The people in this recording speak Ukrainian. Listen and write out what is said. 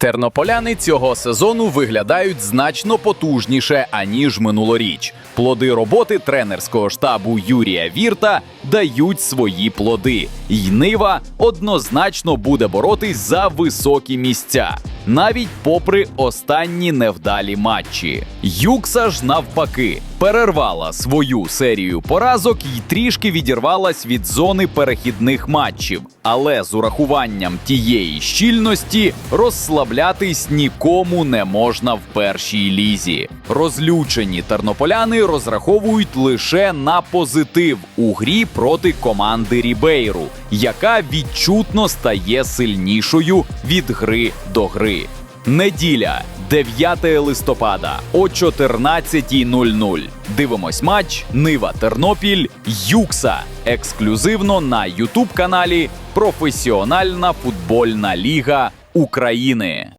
Тернополяни цього сезону виглядають значно потужніше аніж минулоріч. Плоди роботи тренерського штабу Юрія Вірта дають свої плоди. І Нива однозначно буде боротись за високі місця, навіть попри останні невдалі матчі. Юкса ж навпаки перервала свою серію поразок і трішки відірвалась від зони перехідних матчів. Але з урахуванням тієї щільності розслаблятись нікому не можна в першій лізі. Розлючені тернополяни розраховують лише на позитив у грі проти команди Рібейру, яка відчутно стає сильнішою від гри до гри. Неділя, 9 листопада о 14.00. Дивимось матч Нива Тернопіль Юкса. Ексклюзивно на Ютуб каналі Професіональна футбольна ліга України.